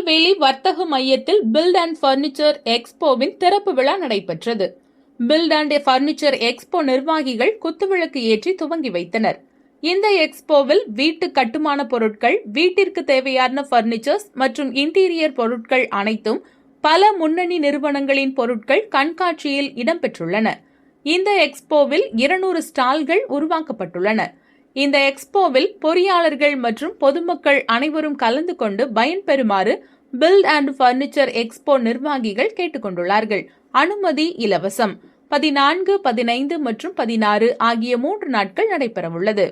திருநெல்வேலி வர்த்தக மையத்தில் build and furniture எக்ஸ்போவின் திறப்பு விழா நடைபெற்றது. பில்ட் அண்ட் ஃபர்னிச்சர் எக்ஸ்போ நிர்வாகிகள் குத்துவிளக்கு ஏற்றி துவங்கி வைத்தனர். இந்த எக்ஸ்போவில் வீட்டு கட்டுமான பொருட்கள் வீட்டிற்கு தேவையான ஃபர்னிச்சர்ஸ் மற்றும் இன்டீரியர் பொருட்கள் அனைத்தும் பல முன்னணி நிறுவனங்களின் பொருட்கள் கண்காட்சியில் இடம்பெற்றுள்ளன. இந்த எக்ஸ்போவில் இருநூறு ஸ்டால்கள் உருவாக்கப்பட்டுள்ளன. இந்த எக்ஸ்போவில் பொறியாளர்கள் மற்றும் பொதுமக்கள் அனைவரும் கலந்து கொண்டு பயன்பெறுமாறு பில்ட் அண்ட் ஃபர்னிச்சர் எக்ஸ்போ நிர்வாகிகள் கேட்டுக்கொண்டுள்ளார்கள். அனுமதி இலவசம். பதினான்கு பதினைந்து மற்றும் பதினாறு ஆகிய மூன்று நாட்கள் நடைபெறவுள்ளது.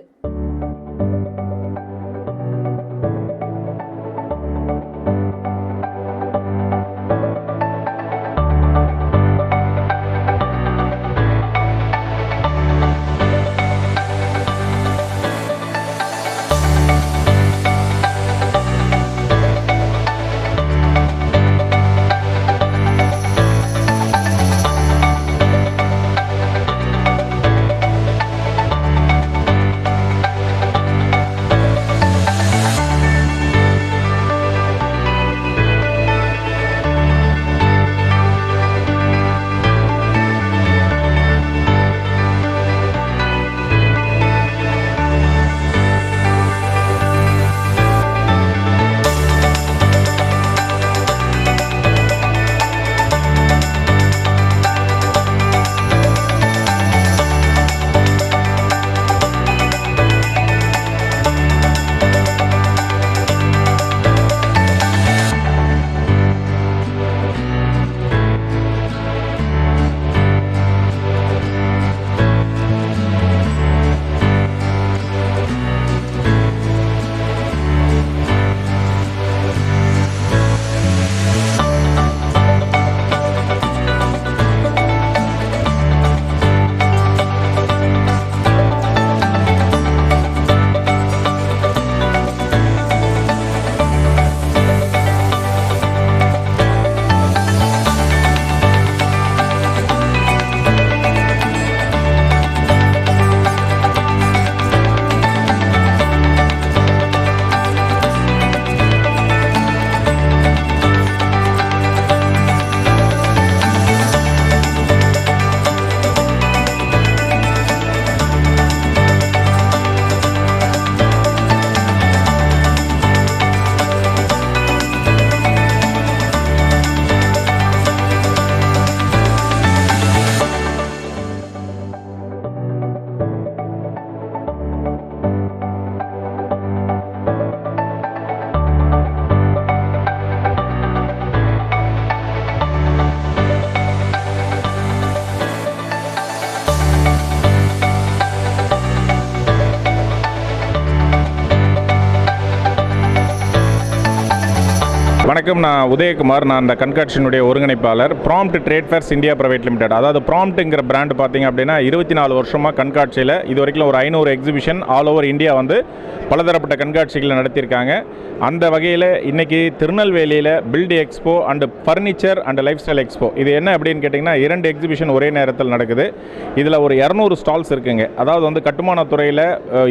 வணக்கம். நான் உதயகுமார். நான் அந்த கண்காட்சியினுடைய ஒருங்கிணைப்பாளர். Prompt trade fairs India private limited அதாவது ப்ராம்ப்ட்டுங்கிற பிராண்ட் பார்த்தீங்க அப்படின்னா இருபத்தி நாலு வருஷமாக கண்காட்சியில் இது வரைக்கும் ஒரு ஐநூறு எக்ஸிபிஷன் ஆல் ஓவர் இந்தியா வந்து பலதரப்பட்ட கண்காட்சிகளை நடத்தியிருக்காங்க. அந்த வகையில் இன்றைக்கி திருநெல்வேலியில் build expo and furniture and lifestyle expo இது என்ன அப்படின்னு கேட்டிங்கன்னா இரண்டு எக்ஸிபிஷன் ஒரே நேரத்தில் நடக்குது. இதில் ஒரு இரநூறு ஸ்டால்ஸ் இருக்குங்க. அதாவது வந்து கட்டுமானத்துறையில்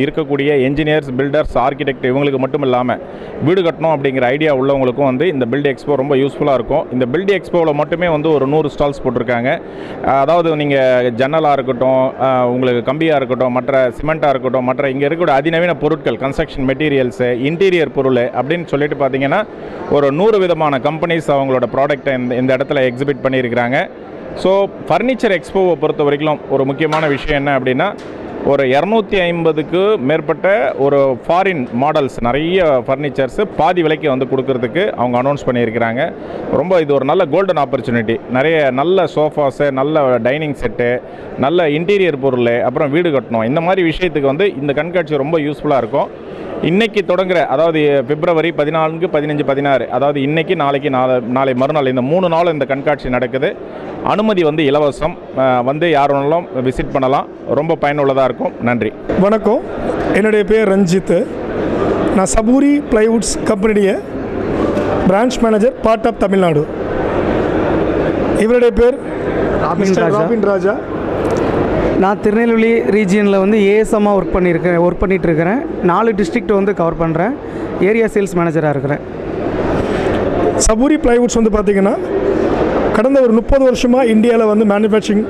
இருக்கக்கூடிய என்ஜினியர்ஸ் பில்டர்ஸ் ஆர்கிடெக்ட் இவங்களுக்கு மட்டும் இல்லாமல் வீடு கட்டணும் அப்படிங்கிற ஐடியா உள்ளவங்களுக்கும் வந்து இந்த பில்டு எக்ஸ்போ ரொம்ப யூஸ்ஃபுல்லாக இருக்கும். இந்த பில்டு எக்ஸ்போவில் மட்டுமே வந்து ஒரு நூறு ஸ்டால்ஸ் போட்டிருக்காங்க. அதாவது நீங்கள் ஜன்னலாக இருக்கட்டும் உங்களுக்கு கம்பியாக இருக்கட்டும் மற்ற சிமெண்ட்டாக இருக்கட்டும் மற்ற இங்கே இருக்கக்கூடிய அதிநவீன பொருட்கள் கன்ஸ்ட்ரக்ஷன் மெட்டீரியல்ஸு இன்டீரியர் பொருள் அப்படின்னு சொல்லிட்டு பார்த்தீங்கன்னா ஒரு நூறு விதமான கம்பெனிஸ் அவங்களோட ப்ராடக்ட்டை இந்த இந்த இடத்துல எக்ஸிபிட் பண்ணியிருக்கிறாங்க. ஸோ ஃபர்னிச்சர் எக்ஸ்போவை பொறுத்த வரைக்கும் ஒரு முக்கியமான விஷயம் என்ன அப்படின்னா ஒரு இரநூத்தி ஐம்பதுக்கு மேற்பட்ட ஒரு ஃபாரின் மாடல்ஸ் நிறைய ஃபர்னிச்சர்ஸு பாதி விலைக்கு வந்து கொடுக்கறதுக்கு அவங்க அனௌன்ஸ் பண்ணியிருக்கிறாங்க. ரொம்ப இது ஒரு நல்ல கோல்டன் ஆப்பர்ச்சுனிட்டி நிறைய நல்ல சோஃபாஸு நல்ல டைனிங் செட்டு நல்ல இன்டீரியர் பொருள் அப்புறம் வீடு கட்டணும். இந்த மாதிரி விஷயத்துக்கு வந்து இந்த கண்காட்சி ரொம்ப யூஸ்ஃபுல்லாக இருக்கும். இன்னைக்கு தொடங்குற அதாவது பிப்ரவரி பதினான்கு பதினஞ்சு பதினாறு அதாவது இன்னைக்கு நாளைக்கு நாளை நாளை மறுநாள் இந்த மூணு நாள் இந்த கண்காட்சி நடக்குது. அனுமதி வந்து இலவசம். வந்து யார் வேணாலும் விசிட் பண்ணலாம். ரொம்ப பயனுள்ளதாக இருக்கும். நன்றி. வணக்கம். என்னுடைய பேர் ரஞ்சித் நான் சபூரி பிளைவுட்ஸ் கம்பெனியுடைய branch manager part of Tamil Nadu. இவருடைய பேர் ராபின் ராஜா. நான் திருநெல்வேலி ரீஜியனில் வந்து ஏஎஸ்எம்மாக ஒர்க் பண்ணியிருக்கேன் ஒர்க் பண்ணிகிட்டு இருக்கிறேன் நாலு டிஸ்ட்ரிக்ட் வந்து கவர் பண்ணுறேன் ஏரியா சேல்ஸ் மேனேஜராக இருக்கிறேன். சபூரி பிளைவுட்ஸ் வந்து பார்த்திங்கன்னா கடந்த ஒரு முப்பது வருஷமாக இந்தியாவில் வந்து மேனுஃபேக்சரிங்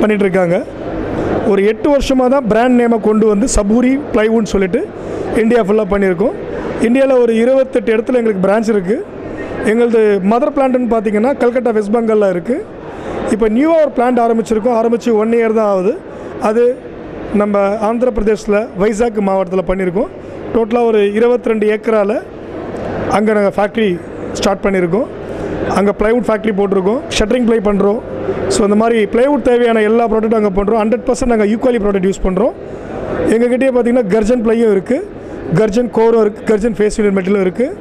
பண்ணிகிட்ருக்காங்க. ஒரு எட்டு வருஷமாக தான் பிராண்ட் நேமை கொண்டு வந்து சபூரி பிளைவுட்னு சொல்லிட்டு இந்தியா ஃபுல்லாக பண்ணியிருக்கோம். இந்தியாவில் ஒரு இருபத்தெட்டு இடத்துல எங்களுக்கு பிரான்ச் இருக்குது எங்களது மதர் பிளான்ட்னு பார்த்தீங்கன்னா கல்கட்டா வெஸ்ட் பெங்காலில் இருக்குது இப்போ நியூவாக ஒரு பிளான்ட் ஆரம்பிச்சிருக்கோம். ஆரம்பித்து ஒன் இயர் தான் ஆகுது. அது நம்ம ஆந்திர பிரதேஷில் வைசாக் மாவட்டத்தில் பண்ணியிருக்கோம் டோட்டலாக ஒரு இருபத்தி ரெண்டு ஏக்கரால் அங்கே நாங்கள் ஃபேக்ட்ரி ஸ்டார்ட் பண்ணியிருக்கோம் அங்கே ப்ளைவுட் ஃபேக்ட்ரி போட்டிருக்கோம். ஷட்டரிங் ப்ளை பண்ணுறோம் ஸோ இந்த மாதிரி ப்ளைவுட் தேவையான எல்லா ப்ராடக்ட்டும் அங்கே பண்ணுறோம் ஹண்ட்ரட் பர்சன்ட் நாங்கள் ஈக்குவலி ப்ராடக்ட் யூஸ் பண்ணுறோம் எங்ககிட்டயே பார்த்தீங்கன்னா கர்ஜன் ப்ளையும் இருக்குது கர்ஜன் கோரும் இருக்குது கர்ஜன் ஃபேஸ் யூனிட் மெட்டலும் இருக்குது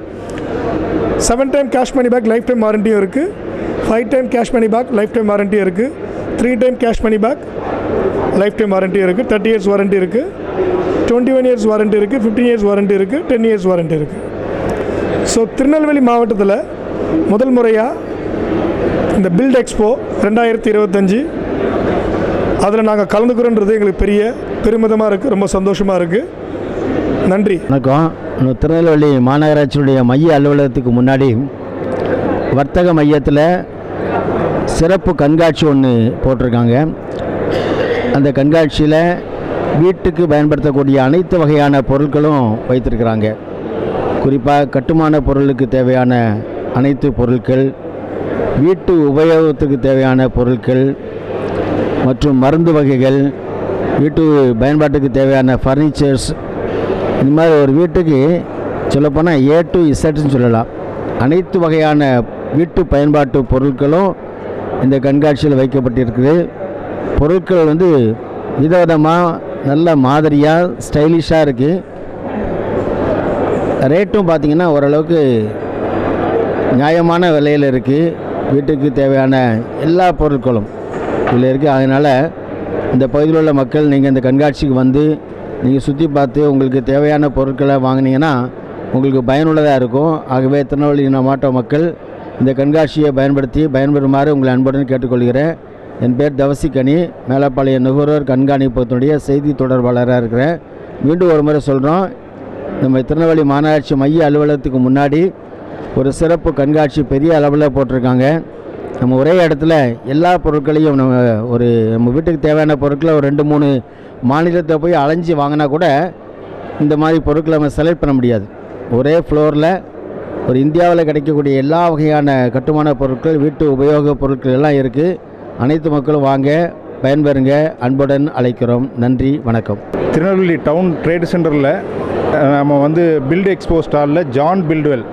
seven time cash money back lifetime வாரண்டியும் இருக்குது five time cash money back lifetime warranty இருக்குது three time cash money back lifetime warranty இருக்குது தேர்ட்டி இயர்ஸ் வாரண்ட்டி இருக்குது டுவெண்ட்டி ஒன் இயர்ஸ் வாரண்ட்டி இருக்குது ஃபிஃப்டீன் இயர்ஸ் வாரண்ட்டி இருக்குது ten years warranty இருக்குது so Tirunelveli மாவட்டத்தில் முதல் முறையாக இந்த பில்ட் எக்ஸ்போ ரெண்டாயிரத்தி இருபத்தஞ்சி. அதில் நாங்கள் கலந்துக்கிறோன்றது எங்களுக்கு பெரிய பெருமிதமாக இருக்குது ரொம்ப சந்தோஷமாக இருக்குது நன்றி. வணக்கம். திருநெல்வேலி மாநகராட்சியுடைய மைய அலுவலகத்துக்கு முன்னாடி வர்த்தக மையத்தில் சிறப்பு கண்காட்சி ஒன்று போட்டிருக்காங்க. அந்த கண்காட்சியில் வீட்டுக்கு பயன்படுத்தக்கூடிய அனைத்து வகையான பொருட்களும் வைத்திருக்கிறாங்க. குறிப்பாக கட்டுமான பொருளுக்கு தேவையான அனைத்து பொருட்கள் வீட்டு உபயோகத்துக்கு தேவையான பொருட்கள் மற்றும் மருந்து வகைகள் வீட்டு பயன்பாட்டுக்கு தேவையான ஃபர்னிச்சர்ஸ் இந்த மாதிரி ஒரு வீட்டுக்கு சொல்லப்போனால் ஏ டு இசட்னு சொல்லலாம். அனைத்து வகையான வீட்டு பயன்பாட்டு பொருட்களும் இந்த கண்காட்சியில் வைக்கப்பட்டிருக்குது. பொருட்கள் வந்து விதவிதமாக நல்ல மாதிரியாக ஸ்டைலிஷாக இருக்குது ரேட்டும் பார்த்திங்கன்னா ஓரளவுக்கு நியாயமான விலையில் இருக்குது வீட்டுக்கு தேவையான எல்லா பொருட்களும் இதில் இருக்குது அதனால் இந்த பகுதியில் உள்ள மக்கள் நீங்கள் இந்த கண்காட்சிக்கு வந்து நீங்கள் சுற்றி பார்த்து உங்களுக்கு தேவையான பொருட்களை வாங்கினீங்கன்னா உங்களுக்கு பயனுள்ளதாக இருக்கும். ஆகவே திருநெல்வேலி மாவட்ட மக்கள் இந்த கண்காட்சியை பயன்படுத்தி பயன்பெறுமாறு உங்களை அன்புடன் கேட்டுக்கொள்கிறேன். என் பேர் தவசிக்கனி மேலப்பாளைய நுகர்வோர் கண்காணிப்பகத்தினுடைய செய்தி தொடர்பாளராக இருக்கிறேன். மீண்டும் ஒரு முறை சொல்கிறோம் நம்ம திருநெல்வேலி மாநகராட்சி மைய அலுவலகத்துக்கு முன்னாடி ஒரு சிறப்பு கண்காட்சி பெரிய அளவில் போட்டிருக்காங்க. நம்ம ஒரே இடத்துல எல்லா பொருட்களையும் நம்ம ஒரு நம்ம வீட்டுக்கு தேவையான பொருட்களை ஒரு ரெண்டு மூணு மாநிலத்தை போய் அலைஞ்சு வாங்கினா கூட இந்த மாதிரி பொருட்களை நம்ம செலக்ட் பண்ண முடியாது. ஒரே ஃப்ளோரில் ஒரு இந்தியாவில் கிடைக்கக்கூடிய எல்லா வகையான கட்டுமான பொருட்கள் வீட்டு உபயோகப் பொருட்கள் எல்லாம் இருக்குது அனைத்து மக்களும் வாங்க பயன்பெறுங்க. அன்புடன் அழைக்கிறோம். நன்றி வணக்கம். திருநெல்வேலி டவுன் ட்ரேட் சென்டரில் நம்ம வந்து பில்டு எக்ஸ்போ ஸ்டாலில் ஜான் பில்டுவெல்.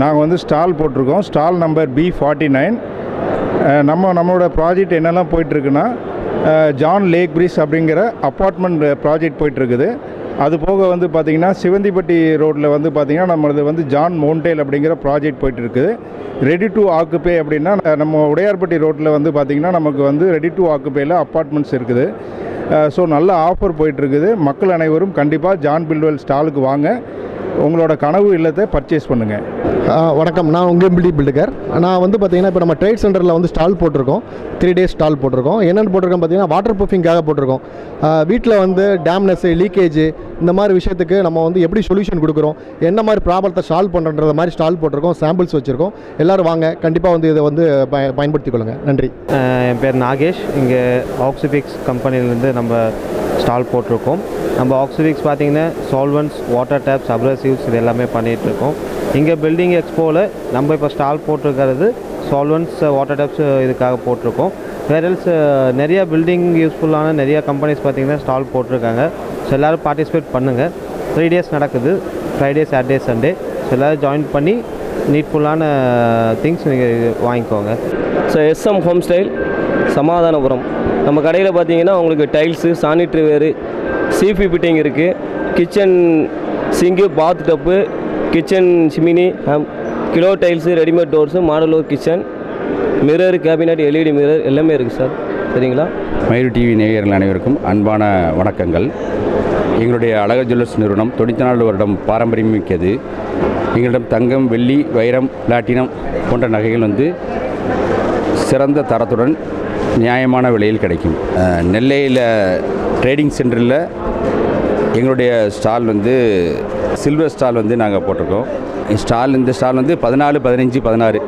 நாங்கள் வந்து ஸ்டால் போட்டிருக்கோம். Stall number B forty nine. நம்ம நம்மளோட ப்ராஜெக்ட் என்னெல்லாம் போயிட்டுருக்குன்னா ஜான் லேக் பிரிஸ் அப்படிங்கிற அப்பார்ட்மெண்ட் ப்ராஜெக்ட் போயிட்டுருக்குது அது போக வந்து பார்த்திங்கன்னா சிவந்திப்பட்டி ரோட்டில் வந்து பார்த்திங்கன்னா நம்மளது வந்து ஜான் மவுண்டேல் அப்படிங்கிற ப்ராஜெக்ட் போயிட்டு இருக்குது ரெடி டு ஆக்குப்பே அப்படின்னா நம்ம உடையார்பட்டி ரோட்டில் வந்து பார்த்திங்கன்னா நமக்கு வந்து ரெடி டு ஆக்குப்பேயில் அப்பார்ட்மெண்ட்ஸ் இருக்குது. ஸோ நல்ல ஆஃபர் போயிட்டுருக்குது. மக்கள் அனைவரும் கண்டிப்பாக ஜான் பில்வெல் ஸ்டாலுக்கு வாங்க. உங்களோட கனவு இல்லத்தை பர்ச்சேஸ் பண்ணுங்கள் வணக்கம். நான் உங்கள் பில்டி பில்டுகர். நான் வந்து பார்த்தீங்கன்னா இப்போ நம்ம ட்ரேட் சென்டரில் வந்து ஸ்டால் போட்டிருக்கோம். த்ரீ டேஸ் ஸ்டால் போட்டிருக்கோம். என்னென்னு போட்டிருக்கோம் பார்த்தீங்கன்னா வாட்டர் ப்ரூஃபிங்காக போட்டிருக்கோம் வீட்டில் வந்து டேம்னஸ் லீக்கேஜ் இந்த மாதிரி விஷயத்துக்கு நம்ம வந்து எப்படி சொல்யூஷன் கொடுக்குறோம்? என்ன மாதிரி ப்ராப்ளத்தை சால்வ் பண்ணுறன்ற மாதிரி ஸ்டால் போட்டிருக்கோம். சாம்பிள்ஸ் வச்சுருக்கோம். எல்லோரும் வாங்க. கண்டிப்பாக வந்து இதை வந்து பய பயன்படுத்திக் கொள்ளுங்கள் நன்றி என் பேர் நாகேஷ். இங்கே ஆக்சிபிக்ஸ் கம்பெனிலேருந்து நம்ம ஸ்டால் போட்டிருக்கோம். நம்ம ஆக்சிபிக்ஸ் பார்த்திங்கன்னா சால்வன்ஸ் வாட்டர் டேப்ஸ் அப்ரசிவ்ஸ் இது எல்லாமே பண்ணிகிட்ருக்கோம் இங்கே பில்டிங் எக்ஸ்போவில் நம்ம இப்போ ஸ்டால் போட்டிருக்கிறது சால்வன்ஸ் வாட்டர் டேப்ஸ் இதுக்காக போட்டிருக்கோம். வேறல்ஸ் நிறைய பில்டிங் யூஸ்ஃபுல்லான நிறைய கம்பெனிஸ் பார்த்திங்கன்னா ஸ்டால் போட்டிருக்காங்க. ஸோ எல்லோரும் பார்ட்டிசிபேட் பண்ணுங்கள் த்ரீ டேஸ் நடக்குது. ஃப்ரைடே சாட்டர்டே சண்டே ஸோ எல்லோரும் ஜாயின் பண்ணி நீட்ஃபுல்லான திங்ஸ் நீங்கள் வாங்கிக்கோங்க. So SM home style Samathanapuram. நம்ம கடையில் பார்த்தீங்கன்னா உங்களுக்கு tiles sanitary ware CP fitting இருக்குது kitchen sink bath tub kitchen chimney kilo tiles readymade doors modular kitchen mirror cabinet LED mirror எல்லாமே இருக்குது சார். சரிங்களா? மயூர் டிவி நேயர்கள் அனைவருக்கும் அன்பான வணக்கங்கள். எங்களுடைய அழக ஜுவல்லர்ஸ் நிறுவனம் தொண்ணூற்றி நாலு வருடம் பாரம்பரியம் மிக்கது எங்களிடம் தங்கம் வெள்ளி வைரம் பிளாட்டினம் போன்ற நகைகள் வந்து சிறந்த தரத்துடன் நியாயமான விலையில் கிடைக்கும். நெல்லையில் ட்ரேடிங் சென்டரில் எங்களுடைய ஸ்டால் வந்து சில்வர் ஸ்டால் வந்து நாங்கள் போட்டிருக்கோம். ஸ்டால் இந்த ஸ்டால் வந்து பதினாலு பதினஞ்சு பதினாறு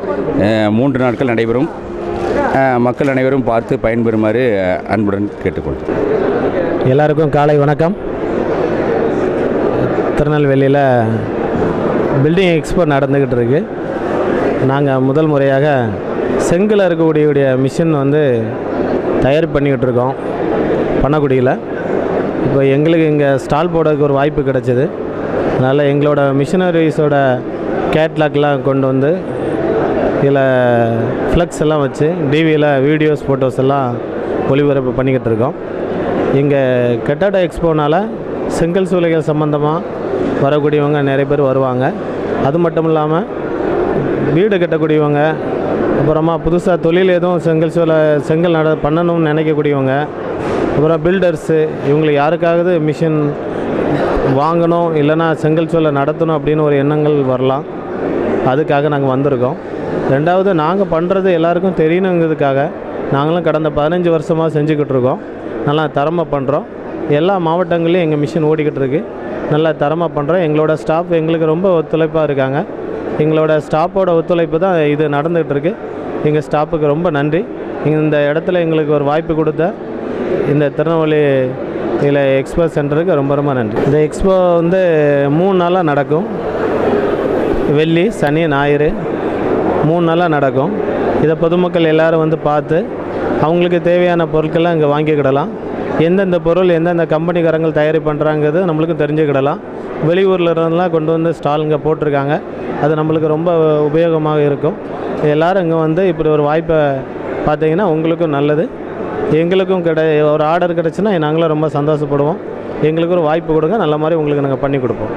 மூன்று நாட்கள் நடைபெறும். மக்கள் அனைவரும் பார்த்து பயன்பெறுமாறு அன்புடன் கேட்டுக்கொள்கிறேன். எல்லாருக்கும் காலை வணக்கம். திருநெல்வேலியில் பில்டிங் எக்ஸ்போ நடந்துக்கிட்டு இருக்கு. நாங்கள் முதல் முறையாக செங்கில் இருக்கக்கூடிய மிஷின் வந்து தயார் பண்ணிக்கிட்டு இருக்கோம் பண்ணக்குடியில். இப்போ எங்களுக்கு இங்கே ஸ்டால் போடுறதுக்கு ஒரு வாய்ப்பு கிடைச்சிது. அதனால் எங்களோட மிஷினரிஸோட கேட்லாக்லாம் கொண்டு வந்து இதில் ஃப்ளக்ஸ் எல்லாம் வச்சு டிவியில் வீடியோஸ் ஃபோட்டோஸ் எல்லாம் ஒளிபரப்பு பண்ணிக்கிட்டு இருக்கோம். இங்கே கெட்டாடா எக்ஸ்போனால் செங்கல் சூளைகள் சம்மந்தமாக வரக்கூடியவங்க நிறைய பேர் வருவாங்க. அது மட்டும் இல்லாமல் வீடு கட்டக்கூடியவங்க அப்புறமா புதுசாக தொழில் எதுவும் செங்கல் சோலை செங்கல் நட பண்ணணும்னு நினைக்கக்கூடியவங்க அப்புறம் பில்டர்ஸு இவங்களுக்கு யாருக்காவது மிஷின் வாங்கணும் இல்லைன்னா செங்கல் சோலை நடத்தணும் அப்படின்னு ஒரு எண்ணங்கள் வரலாம். அதுக்காக நாங்கள் வந்திருக்கோம். ரெண்டாவது நாங்கள் பண்ணுறது எல்லாருக்கும் தெரியணுங்கிறதுக்காக நாங்களும் கடந்த பதினஞ்சு வருஷமாக செஞ்சுக்கிட்டு இருக்கோம். நல்லா தரமாக பண்ணுறோம் எல்லா மாவட்டங்களையும் எங்கள் மிஷின் ஓடிக்கிட்டு இருக்கு. நல்லா தரமாக பண்ணுறோம் எங்களோட ஸ்டாஃப் எங்களுக்கு ரொம்ப ஒத்துழைப்பாக இருக்காங்க. எங்களோட ஸ்டாஃபோட ஒத்துழைப்பு தான் இது நடந்துகிட்டு இருக்குது எங்கள் ஸ்டாஃபுக்கு ரொம்ப நன்றி. இந்த இடத்துல எங்களுக்கு ஒரு வாய்ப்பு கொடுத்த இந்த திருநெல்வேலி இதில் எக்ஸ்போ சென்டருக்கு ரொம்ப ரொம்ப நன்றி. இந்த எக்ஸ்போ வந்து மூணு நாளாக நடக்கும். வெள்ளி சனி ஞாயிறு மூணு நாளாக நடக்கும். இதை பொதுமக்கள் எல்லோரும் வந்து பார்த்து அவங்களுக்கு தேவையான பொருட்கள்லாம் இங்கே வாங்கிக்கிடலாம். எந்தெந்த பொருள் எந்தெந்த கம்பெனிக்காரங்கள் தயாரி பண்ணுறாங்கிறது நம்மளுக்கும் தெரிஞ்சுக்கிடலாம். வெளியூரில் இருந்தெல்லாம் கொண்டு வந்து ஸ்டாலுங்க இங்கே போட்டிருக்காங்க. அது நம்மளுக்கு ரொம்ப உபயோகமாக இருக்கும். எல்லோரும் இங்கே வந்து இப்படி ஒரு வாய்ப்பை பார்த்தீங்கன்னா உங்களுக்கும் நல்லது. எங்களுக்கும் கிடை ஒரு ஆர்டர் கிடச்சுன்னா நாங்களும் ரொம்ப சந்தோஷப்படுவோம். எங்களுக்கு ஒரு வாய்ப்பு கொடுங்க நல்ல மாதிரி உங்களுக்கு நாங்கள் பண்ணி கொடுப்போம்.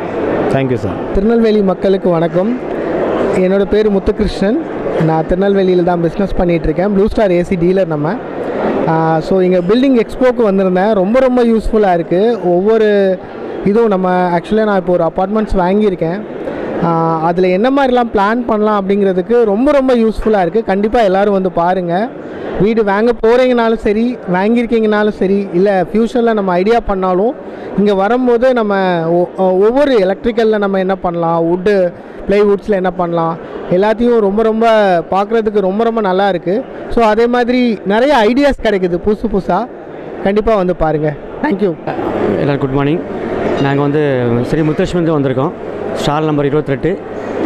தேங்க்யூ சார் திருநெல்வேலி மக்களுக்கு வணக்கம். என்னோடய பேர் முத்துகிருஷ்ணன். நான் திருநெல்வேலியில் தான் பிஸ்னஸ் பண்ணிகிட்ருக்கேன் ப்ளூ ஸ்டார் ஏசி டீலர் நம்ம. ஸோ இங்கே பில்டிங் எக்ஸ்போக்கு வந்திருந்தேன். ரொம்ப ரொம்ப யூஸ்ஃபுல்லாக இருக்குது ஒவ்வொரு இதுவும் நம்ம ஆக்சுவலாக நான் இப்போ ஒரு அப்பார்ட்மெண்ட்ஸ் வாங்கியிருக்கேன். அதில் என்ன மாதிரிலாம் பிளான் பண்ணலாம் அப்படிங்கிறதுக்கு ரொம்ப ரொம்ப யூஸ்ஃபுல்லாக இருக்குது கண்டிப்பாக எல்லோரும் வந்து பாருங்கள் வீடு வாங்க போகிறீங்கனாலும் சரி வாங்கியிருக்கீங்கனாலும் சரி இல்லை ஃப்யூச்சரில் நம்ம ஐடியா பண்ணாலும் இங்கே வரும்போது நம்ம ஒ- ஒவ்வொரு எலக்ட்ரிக்கலில் நம்ம என்ன பண்ணலாம்? வுட்டு ப்ளைவுட்ஸில் என்ன பண்ணலாம்? எல்லாத்தையும் ரொம்ப ரொம்ப பார்க்குறதுக்கு ரொம்ப ரொம்ப நல்லா இருக்குது ஸோ அதே மாதிரி நிறைய ஐடியாஸ் கிடைக்குது. புதுசு புதுசாக கண்டிப்பாக வந்து பாருங்கள் தேங்க்யூ எல்லோரும் குட் மார்னிங் நாங்கள் வந்து ஸ்ரீ முத்துலட்சுமிலேருந்து வந்திருக்கோம். ஸ்டால் நம்பர் இருபத்தெட்டு.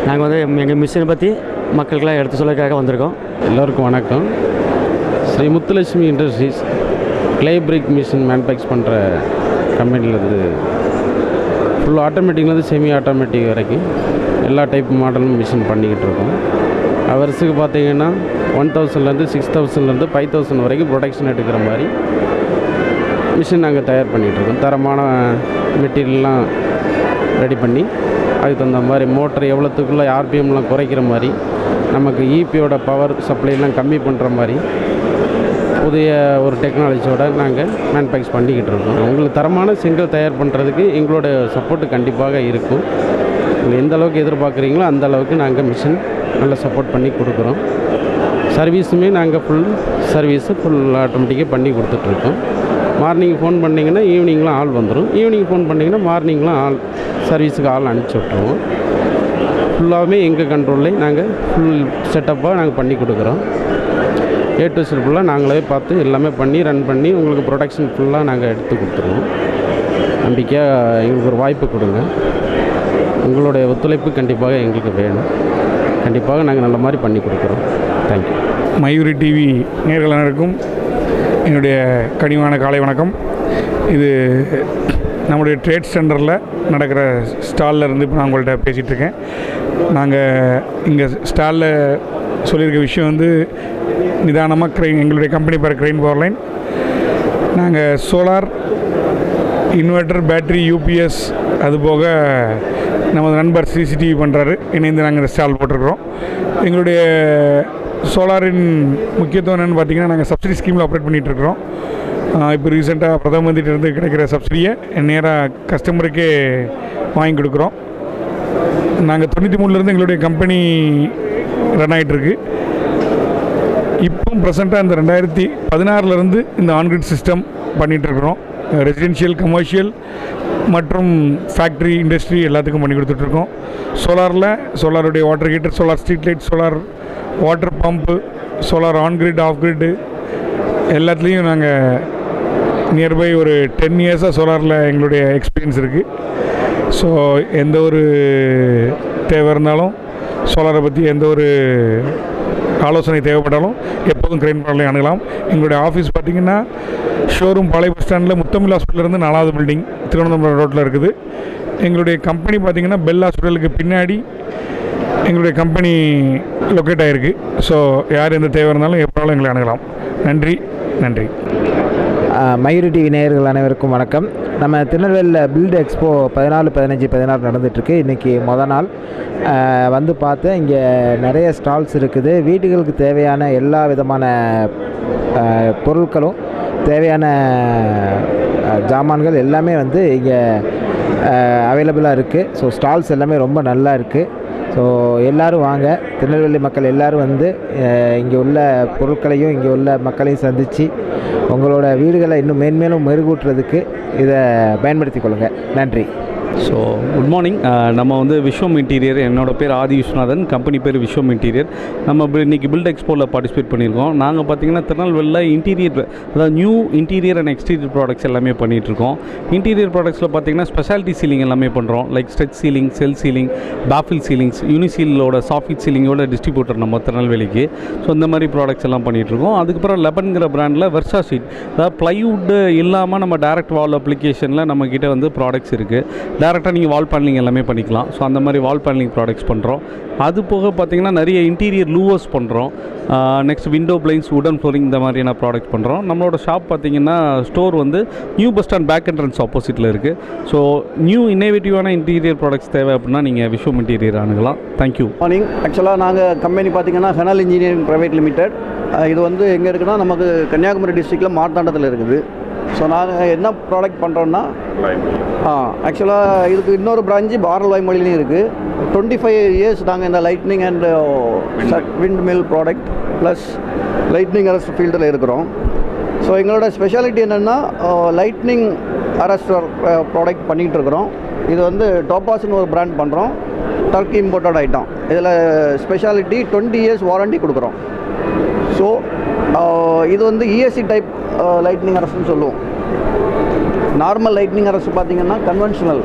நாங்கள் வந்து எங்கள் மிஷினை பற்றி மக்களுக்கெல்லாம் எடுத்து சொல்லக்காக வந்திருக்கோம். எல்லோருக்கும் வணக்கம். Shri Muthulakshmi industries clay brick machine manufacture பண்ணுற கம்பெனிலேருந்து ஃபுல் ஆட்டோமேட்டிக்லேருந்து செமி ஆட்டோமேட்டிக் வரைக்கும் எல்லா டைப் மாடலும் மிஷின் பண்ணிக்கிட்டு இருக்கோம். அவர்ஸுக்கு பார்த்தீங்கன்னா ஒன் தௌசண்ட்லேருந்து சிக்ஸ் தௌசண்ட்லேருந்து ஃபைவ் தௌசண்ட் வரைக்கும் ப்ரொடக்ஷன் எடுக்கிற மாதிரி மிஷின் நாங்கள் தயார் பண்ணிகிட்ருக்கோம். தரமான மெட்டீரியல்லாம் ரெடி பண்ணி அதுக்கு தகுந்த மாதிரி மோட்டர் எவ்வளோத்துக்குள்ளே ஆர்பிஎம்லாம் குறைக்கிற மாதிரி நமக்கு இபியோட பவர் சப்ளைலாம் கம்மி பண்ணுற மாதிரி புதிய ஒரு டெக்னாலஜியோட நாங்கள் மேனுஃபேக்சர் பண்ணிக்கிட்டு இருக்கோம் உங்களுக்கு தரமான செங்கல் தயார் பண்ணுறதுக்கு எங்களோட சப்போர்ட்டு கண்டிப்பாக இருக்கும். நீங்கள் எந்த அளவுக்கு எதிர்பார்க்குறீங்களோ அந்த அளவுக்கு நாங்கள் மிஷின் நல்லா சப்போர்ட் பண்ணி கொடுக்குறோம். சர்வீஸுமே நாங்கள் ஃபுல் சர்வீஸு ஃபுல் ஆட்டோமேட்டிக்காக பண்ணி கொடுத்துட்ருக்கோம். மார்னிங் ஃபோன் பண்ணிங்கன்னா ஈவினிங்லாம் ஆள் வந்துடும் ஈவினிங் ஃபோன் பண்ணிங்கன்னா மார்னிங்லாம் ஆள் சர்வீஸுக்கு ஆள் அனுப்பிச்சி விட்ருவோம் ஃபுல்லாகவே எங்கள் கண்ட்ரோல்லே நாங்கள் ஃபுல் செட்டப்பாக நாங்கள் பண்ணி கொடுக்குறோம். ஏ டு செட் ஃபுல்லாக நாங்களே பார்த்து எல்லாமே பண்ணி ரன் பண்ணி உங்களுக்கு ப்ரொடக்ஷன் ஃபுல்லாக நாங்கள் எடுத்து கொடுத்துருவோம். நம்பிக்கையாக எங்களுக்கு ஒரு வாய்ப்பு கொடுங்க. உங்களுடைய ஒத்துழைப்பு கண்டிப்பாக எங்களுக்கு வேணும். கண்டிப்பாக நாங்கள் நல்ல மாதிரி பண்ணி கொடுக்குறோம். தேங்க்யூ மயூரி டிவி நேர்கள் அனைவருக்கும் என்னுடைய கனிவான காலை வணக்கம். இது நம்முடைய ட்ரேட் சென்டரில் நடக்கிற ஸ்டாலில் இருந்து இப்போ நான் உங்கள்கிட்ட பேசிகிட்ருக்கேன் நாங்கள் இங்கே ஸ்டாலில் சொல்லியிருக்க விஷயம் வந்து நிதானமாக க்ரெயின் எங்களுடைய கம்பெனி பேர் க்ரெயின் பவர்லைன் நாங்கள் சோலார் இன்வெர்ட்டர் பேட்டரி யூபிஎஸ் அது போக நமது நண்பர் சிசிடிவி பண்ணுறாரு இணைந்து நாங்கள் இந்த ஸ்டால் போட்டிருக்கிறோம். எங்களுடைய சோலாரின் முக்கியத்துவம் என்னென்னு பார்த்தீங்கன்னா நாங்கள் சப்சிடி ஸ்கீமில் ஆப்ரேட் பண்ணிகிட்ருக்குறோம் இப்போ ரீசெண்டாக பிரதம மந்திரிட்டிருந்து கிடைக்கிற சப்சிடியை நேராக கஸ்டமருக்கே வாங்கி கொடுக்குறோம். நாங்கள் தொண்ணூற்றி மூணுலேருந்து எங்களுடைய கம்பெனி ரன் ஆகிட்டுருக்கு இப்போ ப்ரெசண்ட்டாக இந்த ரெண்டாயிரத்தி பதினாறுலேருந்து இந்த ஆன்கிரிட் சிஸ்டம் பண்ணிகிட்ருக்குறோம் ரெசிடென்ஷியல் கமர்ஷியல் மற்றும் ஃபேக்ட்ரி இண்டஸ்ட்ரி எல்லாத்துக்கும் பண்ணி கொடுத்துட்ருக்கோம் சோலாரில் சோலாருடைய water heater solar street light solar water pump solar on grid off grid எல்லாத்துலேயும் நாங்கள் நியர்பை ஒரு டென் இயர்ஸாக சோலாரில் எங்களுடைய எக்ஸ்பீரியன்ஸ் இருக்குது ஸோ எந்த ஒரு தேவை இருந்தாலும் சோலாரை பற்றி எந்த ஒரு ஆலோசனை தேவைப்பட்டாலும் எப்போதும் கிரைன் பண்ணலையும் அணுகலாம். எங்களுடைய ஆஃபீஸ் பார்த்திங்கன்னா ஷோரூம் பாளைய பஸ் ஸ்டாண்டில் முத்தமிழ் ஹாஸ்பிட்டலேருந்து நாலாவது பில்டிங் திருவனந்தபுரம் ரோட்டில் இருக்குது. எங்களுடைய கம்பெனி பார்த்திங்கன்னா பெல் ஹாஸ்பிட்டலுக்கு பின்னாடி எங்களுடைய கம்பெனி லொக்கேட் ஆகிருக்கு ஸோ யார் எந்த தேவை இருந்தாலும் எப்போனாலும் எங்களை அணுகலாம். நன்றி நன்றி. மயூரி டிவி நேயர்கள் அனைவருக்கும் வணக்கம். நம்ம திருநெல்வேலியில் பில்டு எக்ஸ்போ பதினாலு பதினஞ்சு பதினாறு நடந்துகிட்ருக்கு இன்றைக்கி மொதல் நாள். வந்து பார்த்தேன் இங்கே நிறைய ஸ்டால்ஸ் இருக்குது. வீடுகளுக்கு தேவையான எல்லா விதமான பொருட்களும் தேவையான ஜாமான்கள் எல்லாமே வந்து இங்கே அவைலபிளாக இருக்குது ஸோ ஸ்டால்ஸ் எல்லாமே ரொம்ப நல்லா இருக்குது ஸோ எல்லோரும் வாங்க. திருநெல்வேலி மக்கள் எல்லோரும் வந்து இங்கே உள்ள பொருட்களையும் இங்கே உள்ள மக்களையும் சந்தித்து உங்களோட வீடுகளை இன்னும் மேன்மேலும் மெருகூட்டுறதுக்கு இதை பயன்படுத்திக் கொள்ளுங்கள் நன்றி. ஸோ குட் மார்னிங் நம்ம வந்து விஸ்வம் இன்டீரியர் என்னோடய பேர் ஆதி விஸ்வநாதன். கம்பெனி பேர் விஸ்வம் இன்டீரியர் நம்ம இன்றைக்கி பில்ட் எக்ஸ்போவில் பார்ட்டிசிபேட் பண்ணியிருக்கோம். நாங்கள் பார்த்தீங்கன்னா திருநெல்வேலியில் இன்டீரியர் அதாவது new interior and exterior products எல்லாமே பண்ணிகிட்ருக்கோம் இன்டீரியர் ப்ராடக்ட்ஸில் பார்த்தீங்கன்னா ஸ்பெஷாலிட்டி சீலிங் எல்லாமே பண்ணுறோம் like stretch ceiling cell ceiling baffle ceilings யூனிசீலோட soffit சீலிங்கோட டிஸ்ட்ரிபியூட்டர் நம்ம திருநெல்வேலிக்கு. ஸோ இந்த மாதிரி ப்ராடக்ட்ஸ் எல்லாம் பண்ணிகிட்ருக்கோம் அதுக்கப்புறம் லெபன்கிற பிராண்டில் வெர்சா ஷீட் அதாவது ப்ளைவுட் இல்லாமல் நம்ம டேரக்ட் வால் அப்ளிகேஷனில் நம்மக்கிட்ட வந்து ப்ராடக்ட்ஸ் இருக்குது டேரெக்டாக நீங்கள் வால் பேனலிங் எல்லாமே பண்ணிக்கலாம். ஸோ அந்த மாதிரி வால் பேனலிங் ப்ராடக்ட்ஸ் பண்ணுறோம் அது போக பார்த்தீங்கன்னா நிறைய இன்டீரியர் லூவர்ஸ் பண்ணுறோம் நெக்ஸ்ட் விண்டோ பிளைன்ஸ் உடன் ஃப்ளோரிங் இந்த மாதிரியான ப்ராடக்ட் பண்ணுறோம் நம்மளோட ஷாப் பார்த்தீங்கன்னா ஸ்டோர் வந்து new bus stand back entrance ஆப்போசிட்டில் இருக்குது ஸோ நியூ இன்னோவேட்டிவான இன்டீரியர் ப்ராடக்ட்ஸ் தேவை அப்படின்னா நீங்கள் விஸ்வம் இன்டீரியர் அணுகலாம். தேங்க்யூ மார்னிங் ஆக்சுவலாக நாங்கள் கம்பெனி பார்த்தீங்கன்னா ஹெனல் இன்ஜினியரிங் ப்ரைவேட் லிமிடெட் இது வந்து எங்கே இருக்குன்னா நமக்கு கன்னியாகுமரி டிஸ்ட்ரிக்டில் மார்த்தாண்டத்தில் இருக்குது. ஸோ நாங்கள் என்ன ப்ராடக்ட் பண்ணுறோன்னா ஆ ஆக்சுவலாக இதுக்கு இன்னொரு பிரான்ச்சு பாரல் வாய்மொழிலையும் இருக்குது டுவெண்ட்டி ஃபைவ் இயர்ஸ் நாங்கள் இந்த lightning and windmill product plus lightning arrest ஃபீல்டில் இருக்கிறோம். ஸோ எங்களோட ஸ்பெஷாலிட்டி என்னென்னா லைட்னிங் அரஸ்டர் ப்ராடக்ட் பண்ணிகிட்டு இருக்கிறோம். இது வந்து டோபாஸ்னு ஒரு பிராண்ட் பண்ணுறோம் டர்க்கி இம்போர்ட்டட் ஐட்டம் இதில் ஸ்பெஷாலிட்டி டுவெண்ட்டி இயர்ஸ் வாரண்டி கொடுக்குறோம். ஸோ இது வந்து இஎஸ்சி டைப் லைட்னிங் அரசுன்னு சொல்லுவோம். நார்மல் லைட்னிங் அரசு பார்த்தீங்கன்னா கன்வென்ஷனல்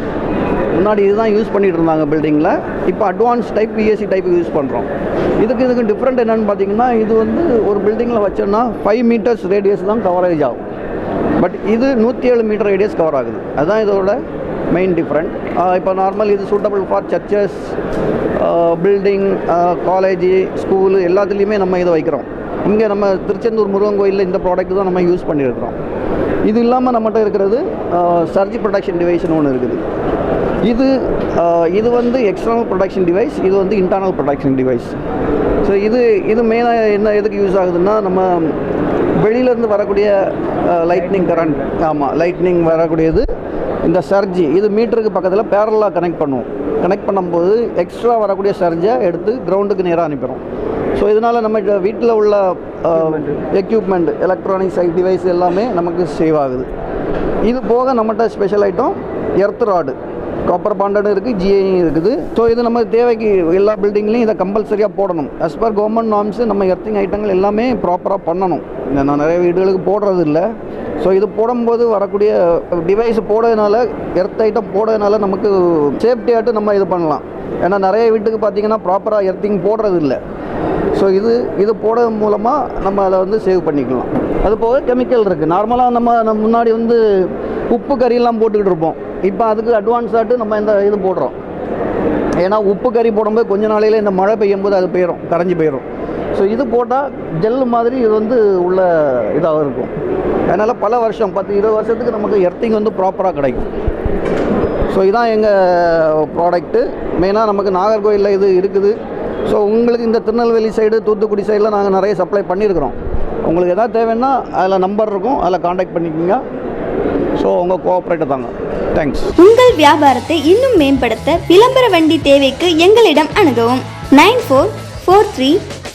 முன்னாடி இதுதான் யூஸ் பண்ணிட்டு இருந்தாங்க பில்டிங்கில் இப்போ advance type PSC type use பண்ணுறோம் இதுக்கு இதுக்கு டிஃப்ரெண்ட் என்னென்னு பார்த்தீங்கன்னா இது வந்து ஒரு பில்டிங்கில் வச்சோன்னா ஃபைவ் மீட்டர்ஸ் ரேடியஸ் தான் கவரேஜ் ஆகும். பட் இது நூற்றி ஏழு மீட்டர் ரேடியஸ் கவர் ஆகுது. அதுதான் இதோட மெயின் டிஃப்ரெண்ட் இப்போ நார்மல் இது suitable for churches building college school எல்லாத்துலேயுமே நம்ம இதை வைக்கிறோம். இங்கே நம்ம திருச்செந்தூர் முருகன் கோயிலில் இந்த ப்ராடக்ட் தான் நம்ம யூஸ் பண்ணியிருக்கிறோம் இது இல்லாமல் நம்மகிட்ட இருக்கிறது சர்ஜி ப்ரொடக்ஷன் டிவைஸ்னு ஒன்று இருக்குது. இது இது வந்து எக்ஸ்டர்னல் ப்ரொடக்ஷன் டிவைஸ் இது வந்து இன்டர்னல் ப்ரொடக்ஷன் டிவைஸ் ஸோ இது இது மெயினாக என்ன எதுக்கு யூஸ் ஆகுதுன்னா நம்ம வெளியிலேருந்து வரக்கூடிய லைட்னிங் கரண்ட் ஆமாம் லைட்னிங் வரக்கூடியது இந்த சர்ஜி. இது மீட்டருக்கு பக்கத்தில் பேரலாக கனெக்ட் பண்ணுவோம் கனெக்ட் பண்ணும்போது எக்ஸ்ட்ரா வரக்கூடிய சர்ஜை எடுத்து கிரவுண்டுக்கு நேராக அனுப்பிடும் ஸோ இதனால் நம்ம வீட்டில் உள்ள எக்யூப்மெண்ட் எலக்ட்ரானிக்ஸ் டிவைஸ் எல்லாமே நமக்கு சேவ் ஆகுது. இது போக நம்மகிட்ட special item earth rod copper பாண்டடும் இருக்குது ஜிஐயும் இருக்குது. ஸோ இது நம்ம தேவைக்கு எல்லா பில்டிங்லேயும் இதை கம்பல்சரியாக போடணும். அஸ் பர் கவர்மெண்ட் நார்ம்ஸு நம்ம எர்த்திங் ஐட்டங்கள் எல்லாமே ப்ராப்பராக பண்ணணும். நான் நிறைய வீடுகளுக்கு போடுறது இல்லை ஸோ இது போடும்போது வரக்கூடிய டிவைஸ் போடுறதுனால எர்த் ஐட்டம் போடுறதுனால நமக்கு சேஃப்டியாகட்டும் நம்ம இது பண்ணலாம். ஏன்னா நிறைய வீட்டுக்கு பார்த்தீங்கன்னா ப்ராப்பராக எர்த்திங் போடுறது இல்லை ஸோ இது இது போடுறது மூலமாக நம்ம அதை வந்து சேவ் பண்ணிக்கலாம். அது போக கெமிக்கல் இருக்குது நார்மலாக நம்ம முன்னாடி வந்து உப்பு கறியெல்லாம் போட்டுக்கிட்டு இருப்போம். இப்போ அதுக்கு அட்வான்ஸாகிட்டு நம்ம இந்த இது போடுறோம். ஏன்னா உப்பு கறி போடும்போது கொஞ்ச நாளையில் இந்த மழை பெய்யும் போது அது போயிடும் கரைஞ்சி போயிடும் ஸோ இது போட்டால் ஜெல்லு மாதிரி இது வந்து உள்ள இதாக இருக்கும். அதனால் பல வருஷம் பத்து இருபது வருஷத்துக்கு நமக்கு எர்த்திங் வந்து ப்ராப்பராக கிடைக்கும். ஸோ இதுதான் எங்கள் ப்ராடக்ட்டு மெயினாக நமக்கு நாகர்கோயிலில் இது இருக்குது. ஸோ உங்களுக்கு இந்த திருநெல்வேலி சைடு தூத்துக்குடி சைடில் நாங்கள் நிறைய சப்ளை பண்ணியிருக்கிறோம் உங்களுக்கு எதாவது தேவைன்னா அதில் நம்பர் இருக்கும். அதில் காண்டாக்ட் பண்ணிக்கோங்க. ஸோ உங்கள் கோஆப்ரேட்டர் தாங்க. தேங்க்ஸ் உங்கள் வியாபாரத்தை இன்னும் மேம்படுத்த விளம்பர வண்டி தேவைக்கு எங்களிடம் அணுகவும். Nine four four three